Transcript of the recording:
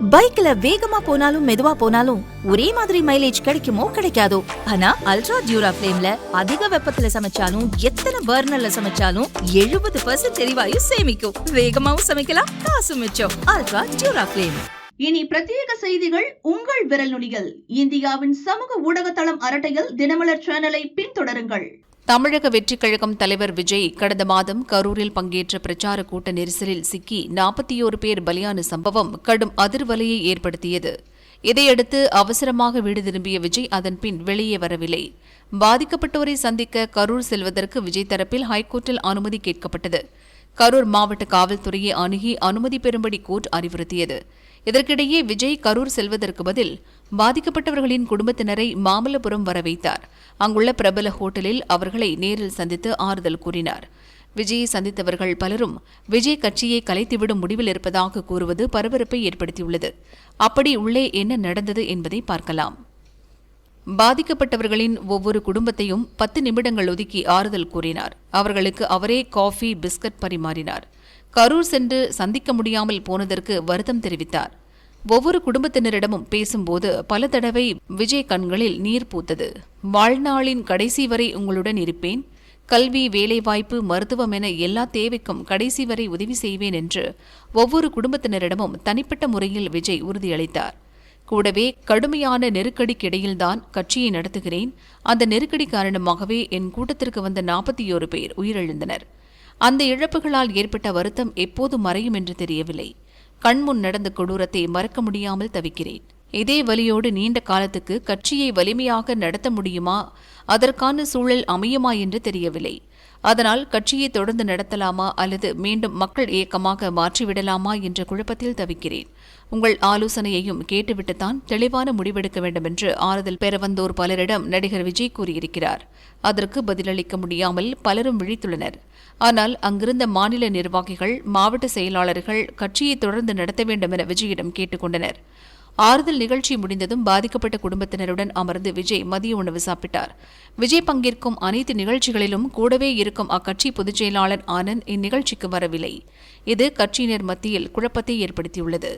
பைக்ல வேகமா போனாலும் மெதுவா போனாலும் ஒரே மாதிரி மைலேஜ் கிடைக்குமோ கிடைக்காதோ? ஆனா அல்ட்ரா டியூரா ஃபிளேம்ல அதிக வெப்பத்துல சமைச்சாலும் எத்தனை பர்னர்ல சமைச்சாலும் எழுபது பர்சன்ட் எரிவாயு சேமிக்கும். வேகமாவும் சமைக்கலாம் காசு மிச்சம். அல்ட்ரா டியூரா ஃபிளேம் இனி பிரத்யேக செய்திகள் உங்கள் விரல் நுனிகள். இந்தியாவின் சமூக ஊடக தளம் அரட்டையில் தினமலர் சேனலை பின்தொடருங்கள். தமிழக வெற்றிக் கழகம் தலைவர் விஜய் கடந்த மாதம் கரூரில் பங்கேற்ற பிரச்சார கூட்ட நெரிசலில் சிக்கி நாற்பத்தியோரு பேர் பலியான சம்பவம் கடும் அதிர்வலையை ஏற்படுத்தியது. இதையடுத்து அவசரமாக வீடு திரும்பிய விஜய் அதன் பின் வெளியே வரவில்லை. பாதிக்கப்பட்டோரை சந்திக்க கரூர் செல்வதற்கு விஜய் தரப்பில் ஹைகோர்ட்டில் அனுமதி கேட்கப்பட்டது. கரூர் மாவட்ட காவல்துறையை அணுகி அனுமதி பெறும்படி கோர்ட் அறிவுறுத்தியது. இதற்கிடையே விஜய் கரூர் செல்வதற்கு பதில் பாதிக்கப்பட்டவர்களின் குடும்பத்தினரை மாமல்லபுரம் வர வைத்தார். அங்குள்ள பிரபல ஹோட்டலில் அவர்களை நேரில் சந்தித்து ஆறுதல் கூறினார். விஜயை சந்தித்தவர்கள் பலரும் விஜய் கட்சியை கலைத்துவிடும் முடிவில் இருப்பதாக கூறுவது பரபரப்பை ஏற்படுத்தியுள்ளது. அப்படி உள்ளே என்ன நடந்தது என்பதை பார்க்கலாம். பாதிக்கப்பட்டவர்களின் ஒவ்வொரு குடும்பத்தையும் பத்து நிமிடங்கள் ஒதுக்கி ஆறுதல் கூறினார். அவர்களுக்கு அவரே காஃபி பிஸ்கட் பரிமாறினார். கரூர் சென்று சந்திக்க முடியாமல் போனதற்கு வருத்தம் தெரிவித்தார். ஒவ்வொரு குடும்பத்தினரிடமும் பேசும்போது பல தடவை விஜய் கண்களில் நீர் பூத்தது. வாழ்நாளின் கடைசி வரை உங்களுடன் இருப்பேன். கல்வி வேலைவாய்ப்பு மருத்துவம் என எல்லா தேவைக்கும் கடைசி வரை உதவி செய்வேன் என்று ஒவ்வொரு குடும்பத்தினரிடமும் தனிப்பட்ட முறையில் விஜய் உறுதியளித்தார். கூடவே கடுமையான நெருக்கடிக்கிடையில்தான் கட்சியை நடத்துகிறேன். அந்த நெருக்கடி காரணமாகவே என் கூட்டத்திற்கு வந்த நாற்பத்தியோரு பேர் உயிரிழந்தனர். அந்த இழப்புகளால் ஏற்பட்ட வருத்தம் எப்போது மறையும் என்று தெரியவில்லை. கண்முன் நடந்த கொடூரத்தை மறக்க முடியாமல் தவிக்கிறேன். இதே வலியோடு நீண்ட காலத்துக்கு கட்சியை வலிமையாக நடத்த முடியுமா? அதற்கான சூழல் அமையுமா என்று தெரியவில்லை. அதனால் கட்சியை தொடர்ந்து நடத்தலாமா அல்லது மீண்டும் மக்கள் இயக்கமாக மாற்றிவிடலாமா என்ற குழப்பத்தில் தவிக்கிறேன். உங்கள் ஆலோசனையையும் கேட்டுவிட்டுத்தான் தெளிவான முடிவெடுக்க வேண்டும் என்று ஆறுதல் பெற வந்தோர் பலரிடம் நடிகர் விஜய் கூறியிருக்கிறார். அதற்கு பதிலளிக்க முடியாமல் பலரும் விழித்துள்ளனர். ஆனால் அங்கிருந்த மாநில நிர்வாகிகள் மாவட்ட செயலாளர்கள் கட்சியை தொடர்ந்து நடத்த வேண்டும் என விஜயிடம் கேட்டுக்கொண்டனர். ஆறுதல் நிகழ்ச்சி முடிந்ததும் பாதிக்கப்பட்ட குடும்பத்தினருடன் அமர்ந்து விஜய் மதிய உணவு சாப்பிட்டார். விஜய் பங்கேற்கும் அனைத்து நிகழ்ச்சிகளிலும் கூடவே இருக்கும் அக்கட்சி பொதுச் செயலாளர் ஆனந்த் இந்நிகழ்ச்சிக்கு வரவில்லை. இது கட்சியினர் மத்தியில் குழப்பத்தை ஏற்படுத்தியுள்ளது.